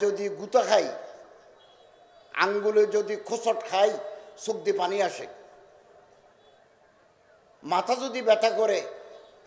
যদি গুতা খাই, আঙ্গুলে যদি খোসট খাই দিয়ে পানি আসে। মাথা যদি ব্যথা করে,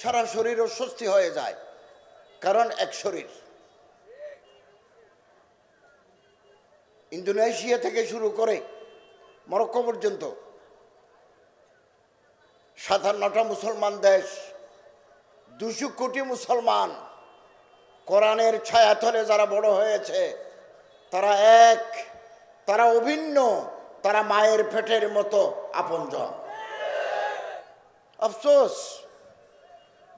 সারা শরীর অস্বস্তি হয়ে যায়, কারণ এক শরীর। ইন্দোনেশিয়া থেকে শুরু করে মরক্কো পর্যন্ত সাতান্নটা মুসলমান দেশ, দুশো কোটি মুসলমান কোরআনের ছায়াতলে যারা বড় হয়েছে, তারা এক, তারা অভিন্ন, তারা মায়ের পেটের মতো আপনজন। আফসোস,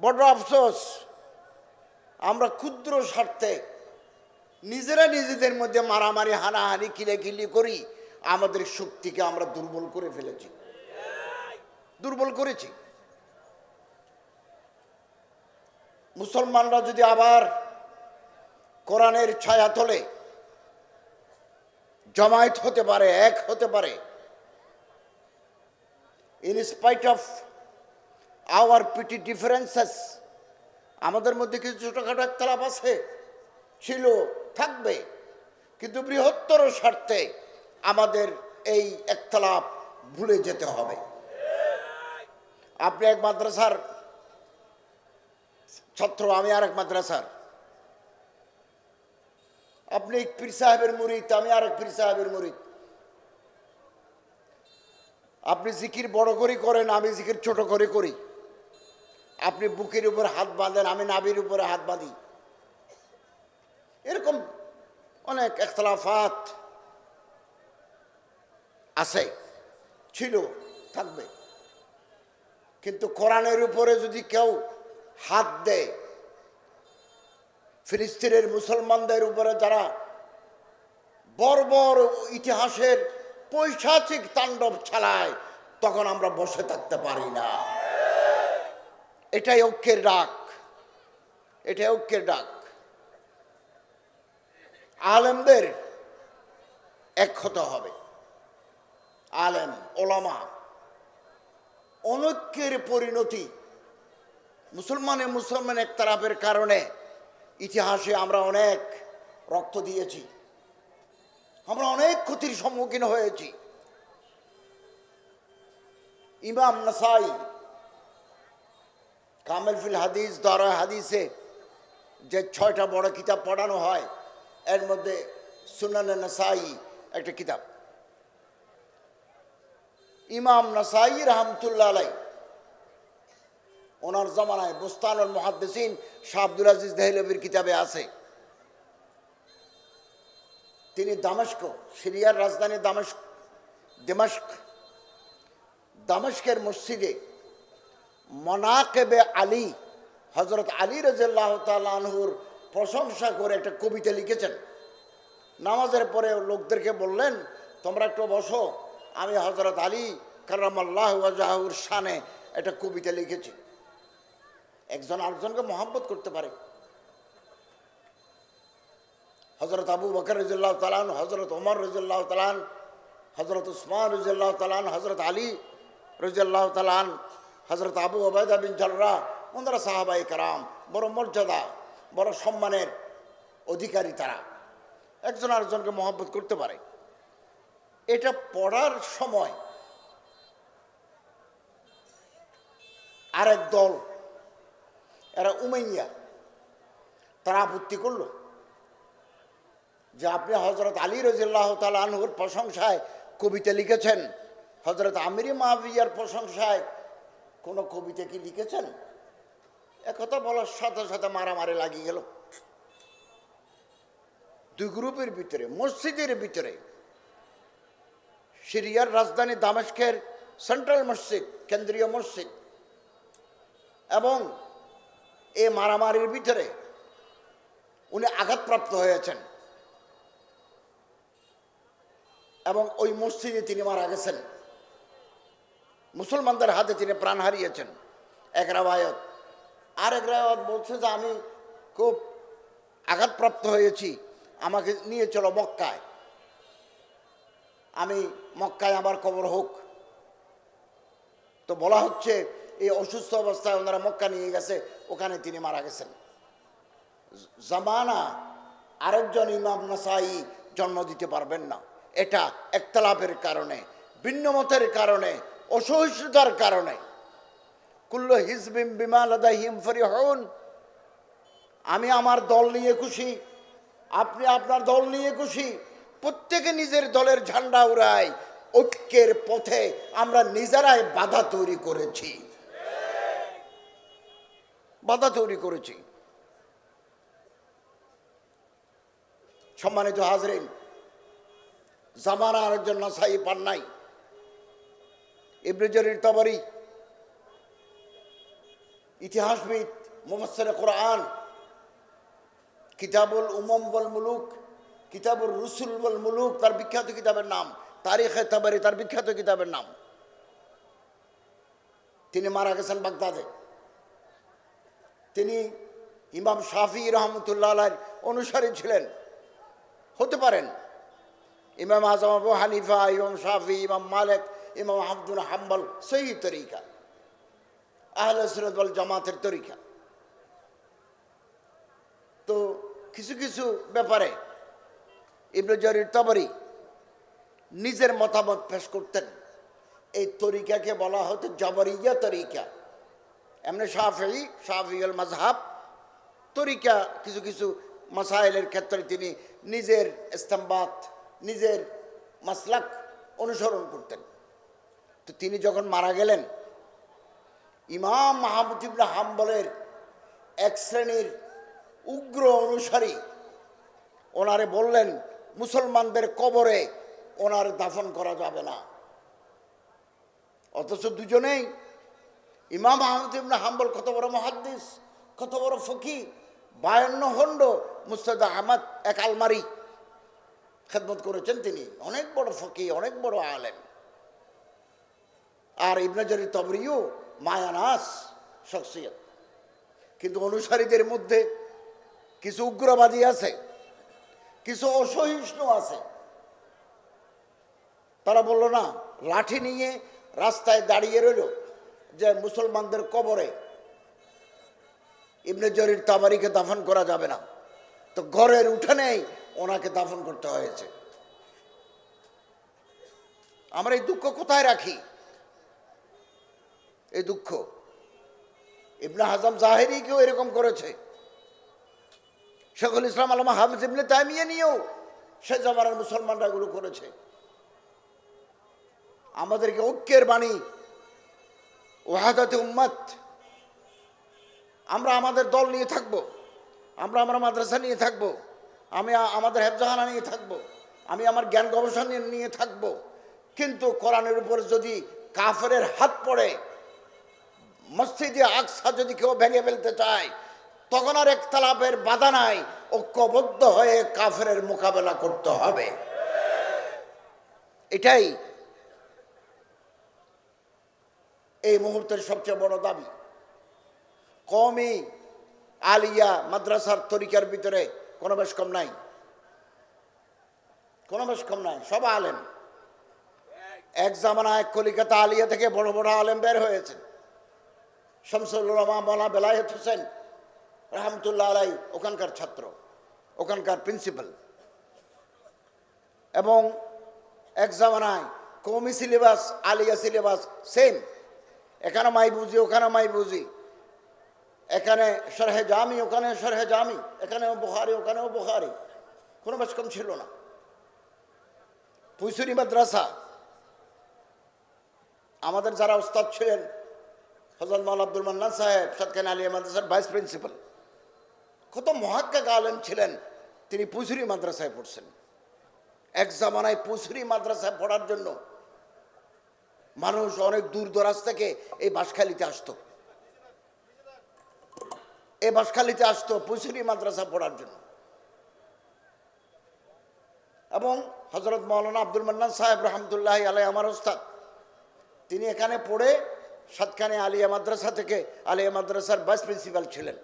বড় আফসোস, আমরা ক্ষুদ্র স্বার্থে নিজেরা নিজেদের মধ্যে মারামারি, হানাহানি, কিলেকিলি করি, আমাদের শক্তিকে আমরা দুর্বল করে ফেলেছি। দুর্বল করেছি। মুসলমানরা যদি আবার কোরআনের ছায়া তলে জমায়েত হতে পারে, এক হতে পারে। In spite of our petty differences আমাদের মধ্যে কিছু ছোটোখাটো একতলাপ আছে, ছিল, থাকবে। কিন্তু বৃহত্তর স্বার্থে আমাদের এই একতলাপ ভুলে যেতে হবে। আপনি এক মাদ্রাসার ছাত্র, আমি আর এক মাদ্রাসার। আপনি এক পীর সাহেবের মুরিদ, আমি আর এক পীর সাহেবের মুরিদ। আপনি জিকির বড় করে করেন, আমি জিকির ছোট করে করি। আপনি বুকের উপর হাত বাঁধেন, আমি নাবির উপরে হাত বাঁধি। এরকম অনেক একতলাফাত আছে, ছিল, থাকবে। কিন্তু কোরআনের উপরে যদি কেউ হাত দেয় ফিলিস্তিনের মুসলমানদের উপরে যারা বর্বর ইতিহাসের পৈশাচিক তাণ্ডব চালায়, তখন আমরা বসে থাকতে পারি না। এটাই ঐক্যের ডাক। এটাই ঐক্যের ডাক। আলেমদের এক হতে হবে। আলেম, ওলামা, অনৈক্যের পরিণতি মুসলমানে মুসলমান একতারাপের কারণে ইতিহাসে আমরা অনেক রক্ত দিয়েছি। আমরা অনেক ক্ষতির সম্মুখীন হয়েছি। ইমাম নাসাই কামেল ফিল হাদিস দরা হাদিসে যে ছয়টা বড় কিতাব পড়ানো হয়, এর মধ্যে সুনান নাসাই একটা কিতাব। ইমাম নাসাই রহমতুল্লাহ আলাই ওনার জমানায় বুস্তানুল মহাদ্দেসিন শাহ আব্দুল আজিজ দেহলবির কিতাবে আছে। তিনি দামেস্ক, সিরিয়ার রাজধানী দামেস্ক, দেমাস্ক, দামেস্কের মসজিদে মনাকেবে আলী হজরত আলী রাজিল্লাহ তালহুর প্রশংসা করে একটা কবিতা লিখেছেন। নামাজের পরে লোকদেরকে বললেন, তোমরা একটু বসো, আমি হজরত আলী কারামাল্লাহ ওয়াজাহুর শানে একটা কবিতা লিখেছি। একজন আরেকজনকে মহাব্বত করতে পারে। হজরত আবু বকর রাজিল্লাহ তালান হজরত ওমর রাজিল্লাহ তালান হজরত উসমান রাজিল্লাহ তালান হজরত আলী রাজিল্লাহ তালান হজরত আবু ওবায়দা বিন জলরা ওনারা সাহাবাই কারাম, বড় মর্যাদা, বড় সম্মানের অধিকারী তারা। একজন আরেকজনকে মহব্বত করতে পারে। এটা পড়ার সময় আরেক দল এরা উমাইয়া। তারা আপত্তি করল যে আপনি হজরত আলী রাজিল্লাহ আনহুর প্রশংসায় কবিতা লিখেছেন। হজরত আমিরি মাহবিয়ার প্রশংসায় কোনো কবিতা কি লিখেছেন? একথা বলার সাথে সাথে মারামারি লাগিয়ে গেল। দুই গ্রুপের ভিতরে, মসজিদের ভিতরে। সিরিয়ার রাজধানী দামেস্কের সেন্ট্রাল মসজিদ, কেন্দ্রীয় মসজিদ। এবং এই মারামারির ভিতরে উনি আঘাতপ্রাপ্ত হয়েছেন। এবং ওই মসজিদে তিনি মারা গেছেন। মুসলমানদের হাতে তিনি প্রাণ হারিয়েছেন। এক রাবায়ত আর এক রাবায়ত বলছে যে, আমি খুব আঘাতপ্রাপ্ত হয়েছি। আমাকে নিয়ে চলো মক্কায়। আমি মক্কায় আমার কবর হোক। তো বলা হচ্ছে, এই অসুস্থ অবস্থায় ওনারা মক্কা নিয়ে গেছে। ওখানে তিনি মারা গেছেন। জামানা আরেকজন ইমাম নাসাই জন্ম দিতে পারবেন না। এটা একতলাপের কারণে, ভিন্নমতের কারণে, অসহিষ্ণুতার কারণে। কুল্ল হিজবিম বিমাল হিম ফরিহন। আমি আমার দল নিয়ে খুশি, আপনি আপনার দল নিয়ে খুশি। প্রত্যেকে নিজের দলের ঝান্ডা উড়ায়, ঐক্যের পথে আমরা নিজেরাই বাধা তৈরি করেছি। বাধা তৈরি করেছি। সম্মানিত হাজরিন, জামানা আরেকজন নাসাই পান নাই ইব্রিজরির তবরি, ইতিহাসবিদ মুফসর কোরআন, কিতাবুল উমম বল মুলুক কিতাবুল রুসুল বল মুলুক, তার বিখ্যাত কিতাবের নাম, তারিখে তাবারি, তার বিখ্যাত কিতাবের নাম। তিনি মারা গেছেন বাগদাদে। তিনি ইমাম শাফি রহমতুল্লাহ আলাইয়ের অনুসারী ছিলেন। হতে পারেন। ইমাম আজম আবু হানিফা, ইমাম শাফি, ইমাম মালেক, ইমাম আব্দুল হাম্বল, সেই তরিকা। আহলে জামাতের তরিকা। তো কিছু কিছু ব্যাপারে ইবনে জরির তবরি নিজের মতামত পেশ করতেন। এই তরিকাকে বলা হতো জবরিয়া তরিকা। এমনি শাফি শাফিউল মাজহাব তরিকা কিছু কিছু মাসাইলের ক্ষেত্রে তিনি নিজের ইস্তাম্বাত, নিজের মাসলাক অনুসরণ করতেন। তো তিনি যখন মারা গেলেন, ইমাম মাহমুদ হাম্বলের এক শ্রেণির উগ্র অনুসারী ওনারে বললেন, মুসলমানদের কবরে ওনার দাফন করা যাবে না। অথচ দুজনেই ইমাম আহমদ ইবনে হাম্বল কত বড় মহাদ্দিস, কত বড় ফকি বায়ান্ন খণ্ড মুস্তাদ আহমদ এক আলমারি খেদমত করেছেন তিনি। অনেক বড় ফকি অনেক বড় আলেম। আর ইবনে তবরিও মায়ানাস শখসিয়ত। কিন্তু অনুসারীদের মধ্যে কিছু উগ্রবাদী আছে, কিছু অসহিষ্ণু আছে। তারা বলল, না, লাঠি নিয়ে রাস্তায় দাঁড়িয়ে রইল যে মুসলমানদের কবরে ইবনে জরির তাবারিকে দাফন করা যাবে না। তো ঘরের উঠানেই ওনাকে দাফন করতে হয়েছে। আমরা এই দুঃখ কোথায় রাখি? এই দুঃখ। ইবনে হাজাম জাহেরি কেউ এরকম করেছে। শেখুল ইসলাম আলমা হাফিজ ইবনে তাইমিয়া নিয়েও সে জামানার মুসলমানরা এগুলো করেছে। আমাদেরকে ঐক্যের বাণী ওয়াহাদাতে উম্মাত আমরা আমাদের দল নিয়ে থাকব। আমরা আমার মাদ্রাসা নিয়ে থাকব। আমি আমাদের হেফজাহানা নিয়ে থাকব। আমি আমার জ্ঞান গবেষণা নিয়ে- থাকব। কিন্তু কোরআনের উপর যদি কাফের হাত পড়ে, মসজিদে আকসা যদি কেউ ভেঙে ফেলতে চায়, তখন আর একতলাপের বাধা নাই। ঐক্যবদ্ধ হয়ে কাফের মোকাবেলা করতে হবে। এটাই এই মুহূর্তের সবচেয়ে বড় দাবি কমই আলিয়া মাদ্রাসার তরিকার ভিতরে কোনো বেশ কম নাই। কোনো বেশ কম নাই, সব আলেম। এক জামানায় কলিকাতা আলিয়া থেকে বড় বড় আলেম বের হয়েছে। শামসুল্লামা মৌলা বেলায়েত হোসেন রহমতুল্লাহ আলাই ওখানকার ছাত্র, ওখানকার প্রিন্সিপাল। এবং এক জামানায় কৌমি সিলেবাস, আলিয়া সিলেবাস, সেম। এখানে মাই বুঝি, ওখানে মাই বুঝি। এখানে সরহে জামি, ওখানে সরহে জামি এখানেও বুখারি ওখানেও বুখারি। কোনো বেশ কম ছিল না। পুইসুরি মাদ্রাসা। আমাদের যারা উস্তাদ ছিলেন হজরত মাল আব্দুল মান্নান সাহেব সৎকান আলিয়া মাদ্রাসার ভাইস প্রিন্সিপাল, কত মহাক্কা আলেম ছিলেন, তিনি পুসুরি মাদ্রাসায় পড়ছেন। এক জামানায় পুসুরি মাদ্রাসায় পড়ার জন্য মানুষ অনেক দূর দরাজ থেকে এই বাঁশখালীতে আসতো। এই বাঁশখালীতে আসতো পুসুরি মাদ্রাসা পড়ার জন্য। এবং হজরত মৌলানা আব্দুল মান্নান সাহেব রহমতুল্লাহ আলাই আমার ওস্তাদ, তিনি এখানে পড়ে সাতখানে আলিয়া মাদ্রাসা থেকে আলিয়া মাদ্রাসার ভাইস প্রিন্সিপাল ছিলেন।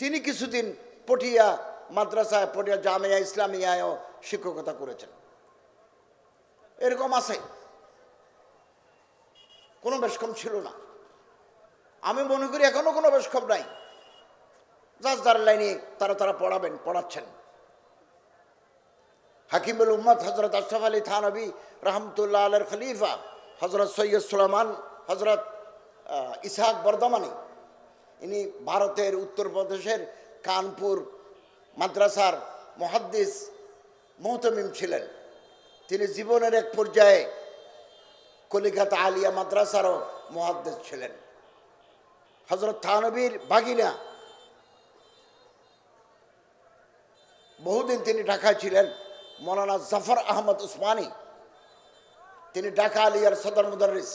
তিনি কিছুদিন পটিয়া মাদ্রাসায়, পটিয়া জামিয়া ইসলামিয়ায়ও শিক্ষকতা করেছেন। এরকম আছে। কোনো বেশ কম ছিল না। আমি মনে করি এখনও কোনো বেশ কম নাই। যার যার লাইনে তারা তারা পড়াবেন, পড়াচ্ছেন। হাকিমুল উম্মদ হজরত আশরাফ আলী থানবী রহমতুল্লাহ আলের খলিফা হজরত সৈয়দ সুলেমান হজরত ইসহাক বর্ধমানী। ইনি ভারতের, উত্তরপ্রদেশের কানপুর মাদ্রাসার মহাদ্দিস মোহতমিম ছিলেন। তিনি জীবনের এক পর্যায়ে কলিকাতা আলিয়া মাদ্রাসারও মহাদ্দেশ ছিলেন। হজরত থানবীর বাগিনা, বহুদিন তিনি ঢাকায় ছিলেন। মৌলানা জাফর আহমদ উসমানী, তিনি ঢাকা আলিয়ার সদর মুদারিস